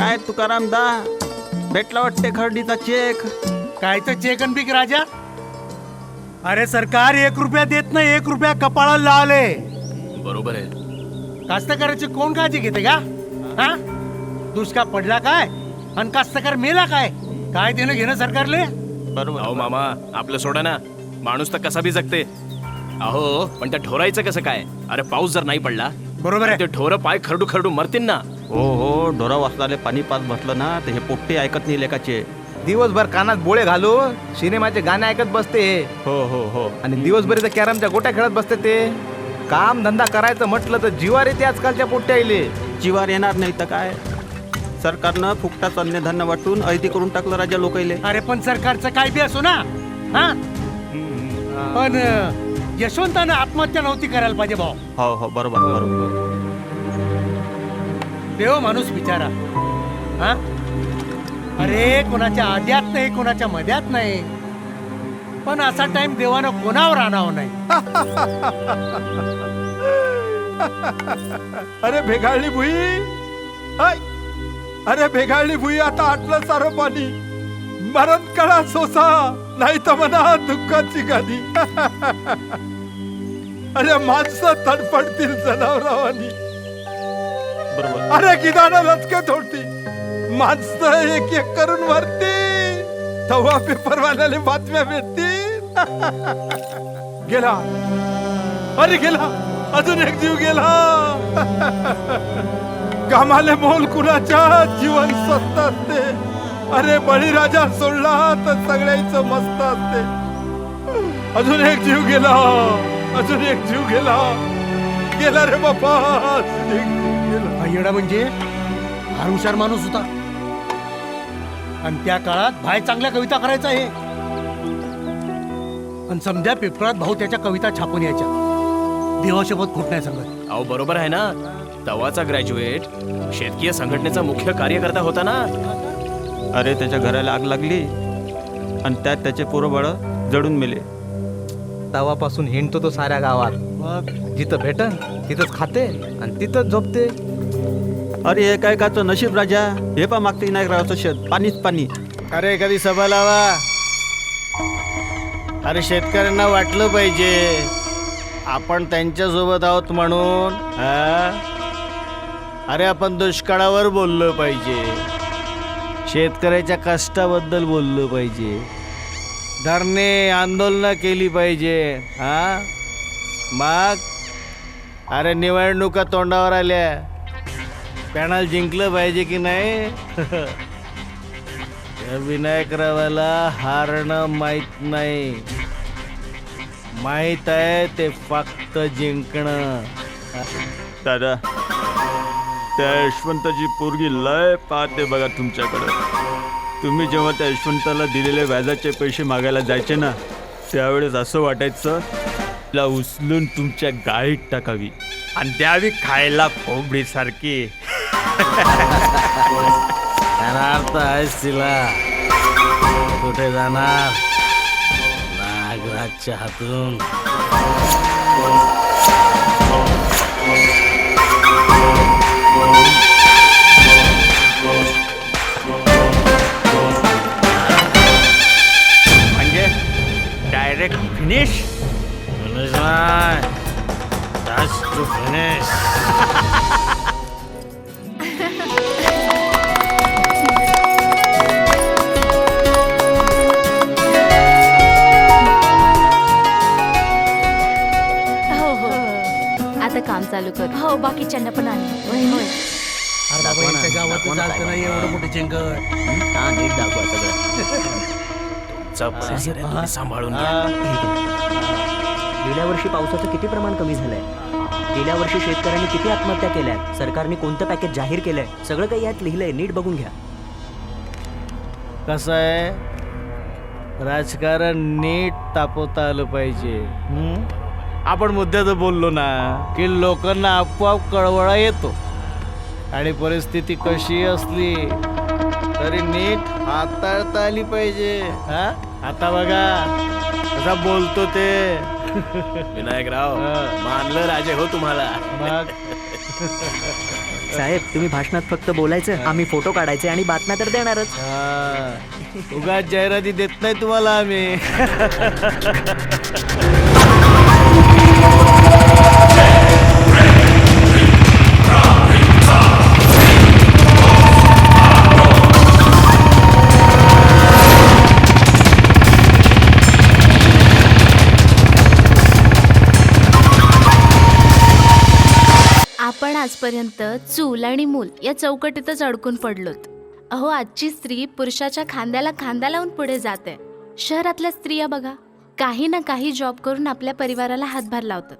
तुकाराम दा? भेटला वाटते खर्डीचा चेक. कायचं चेक आणि पीक राजा? अरे सरकार एक रुपया देत नाही एक रुपया कपाळाला लावले. बरोबर आहे. कास्तकाराची कोण काळजी घेते का? हा? दुष्काळ पडला काय? आणि कास्तकार मेला काय? काय देणं घेणं सरकारले? बरोबर. अहो मामा आपलं सोडा ना. माणूस तर कसा बी जगते. अहो पण त्या ढोरायचं कसं काय? अरे पाऊस जर नाही पडला बरोबर आहे. ते ढोरं पाय खरडू खरडू मरतील ना. हो हो ढोरा वाचलाले पाणी पाच बसलं ना ते हे पोट्टे ऐकत नाही लेखाचे दिवसभर कानात बोळे घालून सिनेमाचे गाणे ऐकत बसते. हो हो हो. आणि दिवसभर इथं कॅरमच्या गोट्या खेळत बसते ते. काम धंदा करायचं म्हटलं तर जीवार येते आजकालच्या पोट्या आईले जीवार येणार नाही तर काय? सरकारनं फुकटाच अन्नधान्य वाटून ऐती करून टाकलं राजा लोकाईले. अरे पण सरकारचं काय बी असो ना हा? पण अं, यशवंतानं आत्महत्या नव्हती करायला पाहिजे भाऊ. हो हो बरोबर बरोबर. देव माणूस बिचारा. हा? अरे कोणाच्या आद्यात नाही कोणाच्या मध्यात नाही. पण असा टाइम देवानं कोणावर आणावं नाही? अरे भेगाळली भुई. हाय. अरे भेगाळली भुई आता आटलं सारं पाणी. मरण कळा सोसा नाही तर म्हणा दुःखाची गादी. अरे माणसं तडफडतील जनावरावानी. बरोबर. अरे गिदानं लचकत होती माणसं एक एक करून वरती. तेव्हा पेपरवाल्याला बातम्या भेटतील. गेला. अरे गेला. अजून एक जीव गेला. कामाले मोल कुणाच्या जीवन स्वस्त असते? अरे बळीराजा सोडला तर सगळ्याच मस्त असते. अजून एक जीव गेला. अजून एक जीव गेला. गेला रे बापा. भाईडा म्हणजे हा हुशार माणूस होता. आणि त्या काळात भाई चांगल्या कविता करायचा आहे. आणि समजा पेपरात भाऊ त्याच्या कविता छापून यायच्या. देवासोबत खोट नाही सांगत अहो बरोबर आहे ना? तवाचा ग्रॅज्युएट शेतकीय संघटनेचा मुख्य कार्यकर्ता होता ना? अरे त्याच्या घराला आग लागली आणि त्यात त्याचे पोरं बाळ जळून मेले. तवापासून हिंडतो तो साऱ्या गावात. मग जिथं भेटन तिथंच खाते आणि तिथंच झोपते. अरे हे काय काचं नशीब राजा. हे पा मागते नाही राहायचं शेत. पाणीच पाणी. अरे कधी सभा लावा. अरे शेतकऱ्यांना वाटलं पाहिजे. आपण त्यांच्यासोबत आहोत म्हणून हा? अरे आपण दुष्काळावर बोललं पाहिजे. शेतकऱ्याच्या कष्टाबद्दल बोललं पाहिजे. धरणे आंदोलनं केली पाहिजे हा? मग. अरे निवडणुका तोंडावर आल्या पॅनल जिंकलं पाहिजे की नाही? विनायकरावाला हारणं माहीत नाही. माहीत आहे ते फक्त जिंकणं. दादा त्या यशवंताची पोरगी लय पाहते बघा तुमच्याकडं. तुम्ही जेव्हा त्या यशवंताला दिलेले व्याजाचे पैसे मागायला जायचे ना त्यावेळेस असं वाटायचं तिला उचलून तुमच्या गाडीत टाकावी. आणि द्यावी खायला कोंबडीसारखी जाणार तर आहेस तिला. कुठे जाणार? नागराजच्या हातून. म्हणजे direct finish Finish line. That's to finish. हो हो. आता काम चालू कर. हो बाकीच्यांना पण आणि. अरे बाबा यांच्या गावात नाही एवढं मोठे चेंगट. चा परिसर आहे, तुम्ही सांभाळून घ्या. गेल्या वर्षी पावसाचं किती प्रमाण कमी झालंय? गेल्या वर्षी शेतकऱ्यांनी किती आत्महत्या केल्या सरकारने कोणतं पॅकेज जाहीर केलंय? सगळं काही यात लिहिलंय नीट बघून घ्या. कसं आहे? राजकारण नीट तापवता आलं पाहिजे. आपण मुद्द्याचं बोललो ना की लोकांना आपोआप कळवळा येतो. आणि परिस्थिती कशी असली तरी नीट हाताळता आली पाहिजे. हा? आता बघा कसा बोलतो ते. विनायकराव. मानलं राजे हो तुम्हाला मग साहेब तुम्ही भाषणात फक्त बोलायचं आम्ही फोटो काढायचे आणि बातम्या तर देणारच हा. उगाच जाहिराती देत नाही तुम्हाला आम्ही चूल आणि मूल या चौकटीतच अडकून पडलोत. अहो आजची स्त्री पुरुषाच्या खांद्याला खांदा लावून पुढे जाते. शहरातल्या स्त्रिया बघा काही ना काही जॉब करून आपल्या परिवाराला हातभार लावतात.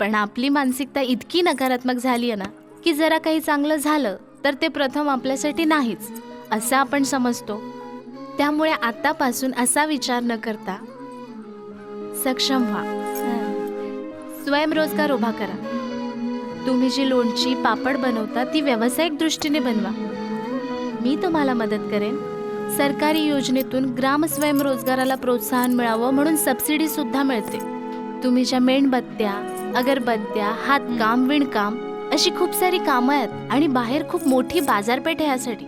पण आपली मानसिकता इतकी नकारात्मक झाली आहे ना की जरा काही चांगलं झालं तर ते प्रथम आपल्यासाठी नाहीच असं आपण समजतो. त्यामुळे आतापासून असा विचार न करता सक्षम व्हा. स्वयंरोजगार उभा करा. तुम्ही जी लोणची पापड बनवता ती व्यावसायिक दृष्टीने बनवा. मी तुम्हाला मदत करेन. सरकारी योजनेतून ग्राम स्वयंरोजगाराला प्रोत्साहन मिळावं म्हणून सबसिडी सुद्धा मिळते. तुम्ही ज्या मेणबत्त्या अगरबत्त्या हातकाम विणकाम अशी खूप सारी कामं आहेत आणि बाहेर खूप मोठी बाजारपेठ आहे यासाठी.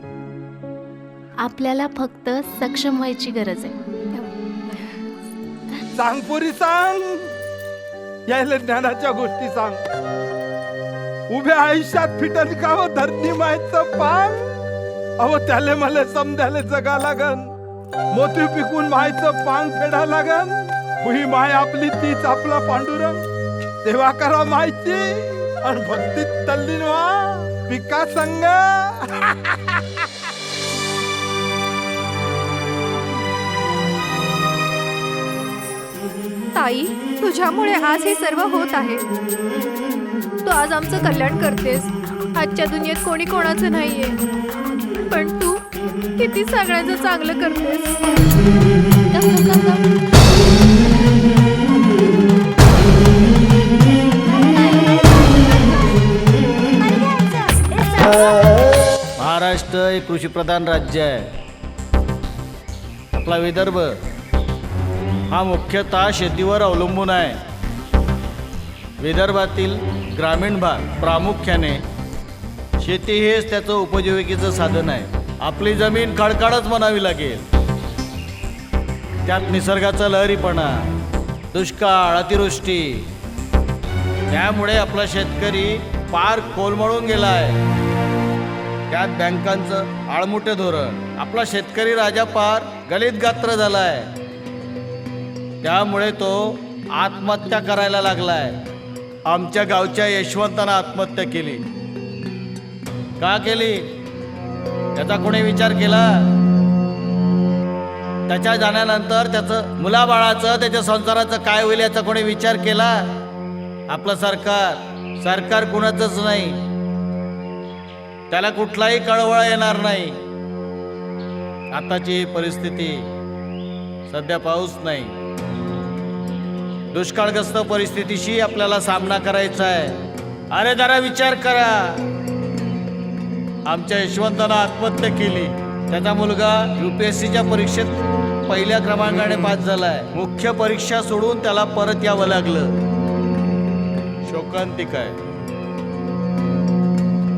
आपल्याला फक्त सक्षम व्हायची गरज आहे. सांग पुरी सांग. यायला ज्ञानाच्या गोष्टी सांग. उभ्या आयुष्यात फिटल का धरणी धरती मायचं पान. अहो त्याले मला समजायला जगा लागन. मोती पिकून मायचं पांग फेडा लागन. ही माय आपली तीच आपला पांडुरंग. तेव्हा करा माहिती आणि भक्तीत तल्लीन वा पिका संग. ताई तुझ्यामुळे आज हे सर्व होत आहे. तू आज आमचं कल्याण करतेस. आजच्या दुनियेत कोणी कोणाचं नाहीये. पण तू किती सगळ्यांचं चांगलं करतेस. महाराष्ट्र हे कृषीप्रधान राज्य आहे. आपला विदर्भ हा मुख्यतः शेतीवर अवलंबून आहे. विदर्भातील ग्रामीण भाग प्रामुख्याने शेती हेच त्याचं उपजीविकेचं साधन आहे. आपली जमीन खडकाडच म्हणावी लागेल. त्यात निसर्गाचा लहरीपणा दुष्काळ अतिवृष्टी त्यामुळे आपला शेतकरी पार कोलमळून गेलाय. त्यात बँकांचं आळमुठे धोरण आपला शेतकरी राजा पार गलित गात्र झालाय. त्यामुळे तो आत्महत्या करायला लागलाय. आमच्या गावच्या यशवंतानं आत्महत्या केली. का केली? त्याचा कोणी विचार केला? त्याच्या जाण्यानंतर त्याचं मुलाबाळाचं त्याच्या संसाराचं काय होईल याचा कोणी विचार केला? आपलं सरकार सरकार कुणाचंच नाही. त्याला कुठलाही कळवळ येणार नाही. आताची परिस्थिती सध्या पाऊस नाही. दुष्काळग्रस्त परिस्थितीशी आपल्याला सामना करायचा आहे. अरे जरा विचार करा. आमच्या यशवंतानं आत्महत्या केली. त्याचा मुलगा युपीएससीच्या परीक्षेत पहिल्या क्रमांकाने पास झालाय. मुख्य परीक्षा सोडून त्याला परत यावं लागलं. शोकांतिक आहे.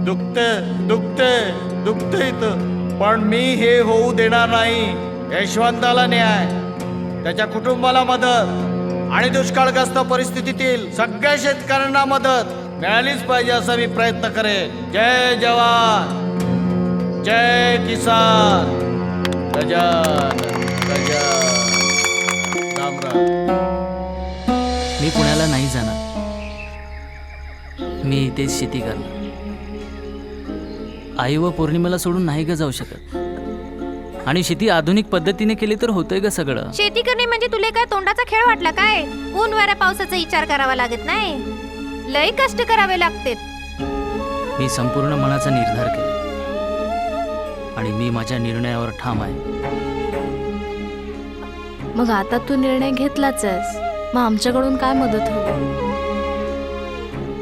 दुखते दुखते दुखते इथं. पण मी हे होऊ देणार नाही. यशवंताला न्याय. त्याच्या कुटुंबाला मदत. आणि दुष्काळग्रस्त परिस्थितीतील सगळ्या शेतकऱ्यांना मदत मिळालीच पाहिजे असा मी प्रयत्न करेन. जय जवान. जय किसान. गजान गजान मी पुण्याला नाही जाणार. मी इथेच शेती करणार. आई व पौर्णिमेला सोडून नाही ग जाऊ शकत. आणि शेती आधुनिक पद्धतीने केली तर होतंय ग सगळं. शेती करणे म्हणजे तुला काय तोंडाचा खेळ वाटला काय? ऊन वाऱ्या पावसाचा विचार करावा लागत नाही? लय कष्ट करावे लागतात. मी संपूर्ण मनाचा निर्धार केला. आणि मी माझ्या निर्णयावर ठाम आहे. मग आता तू निर्णय घेतलाच आहेस मग आमच्याकडून काय मदत हवी?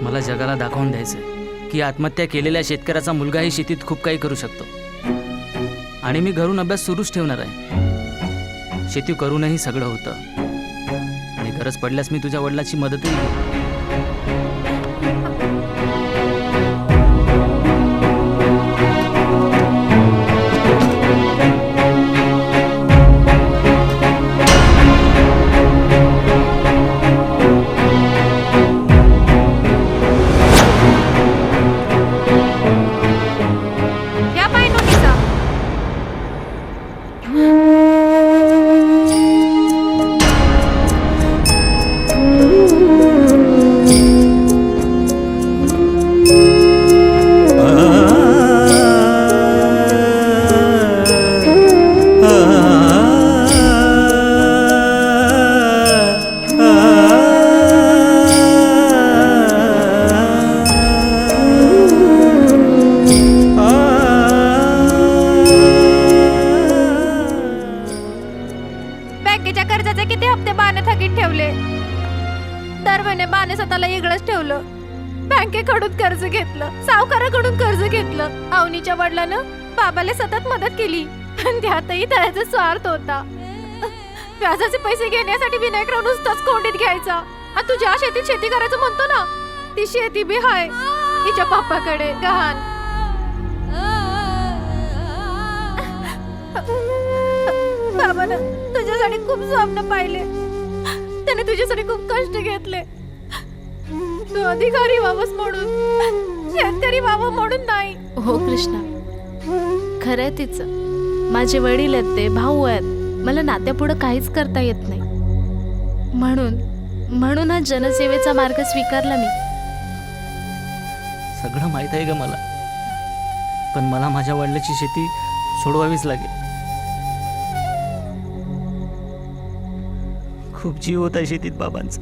मला जगाला दाखवून द्यायचंय की आत्महत्या केलेल्या शेतकऱ्याचा मुलगाही शेतीत खूप काही करू शकतो. आणि मी घरून अभ्यास सुरूच ठेवणार आहे. शेती करूनही सगळं होतं. आणि गरज पडल्यास मी तुझ्या वडिलाची मदतही होता व्याजाचे पैसे घेण्यासाठी विनायकराव नुसताच कोंडीत घ्यायचा. आणि तू ज्या शेतीत शेती करायचं म्हणतो ना ती शेती बी हाय. तिच्या बाप्पाकडे गहाण. बाबानं तुझ्यासाठी खूप स्वप्न पाहिले. त्याने तुझ्यासाठी खूप कष्ट घेतले. तू अधिकारी व्हावंस म्हणून. शेतकरी बाबा म्हणून नाही. हो कृष्णा. खरंय तिचं. माझे वडील आहेत ते भाऊ आहेत. मला नात्यापुढं काहीच करता येत नाही. म्हणून म्हणून हा जनसेवेचा मार्ग स्वीकारला मी. सगळं माहीत आहे ग मला. पण मला माझ्या वडिलाची शेती सोडवावीच लागेल. खूप जीव होता शेतीत बाबांचा.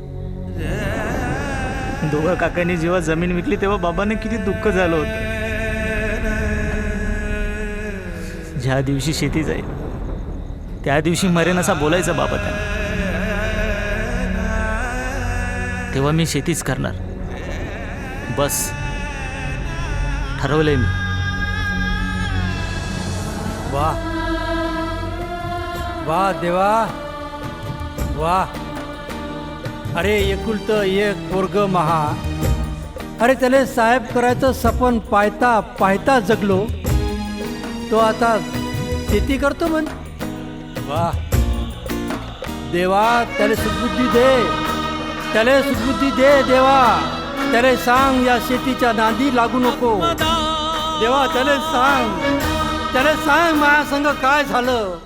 दोघा काकांनी जेव्हा जमीन विकली तेव्हा बाबांना किती दुःख झालं होतं. ज्या दिवशी शेती जाईल त्या दिवशी मरेन असा बोलायचा बाबा त्यांना. तेव्हा मी शेतीच करणार. बस. ठरवलंय मी. वा. वा देवा. वा. अरे एकुलत एक पोरग महा. अरे त्याला साहेब करायचं सपन पाहता पाहता जगलो. तो आता शेती करतो म्हण. वा देवा त्याला सुबुद्धी दे. त्याला सुबुद्धी दे देवा. त्याला सांग या शेतीच्या नांदी लागू नको. देवा त्याला सांग. त्याला सांग माझ्या संग काय झालं?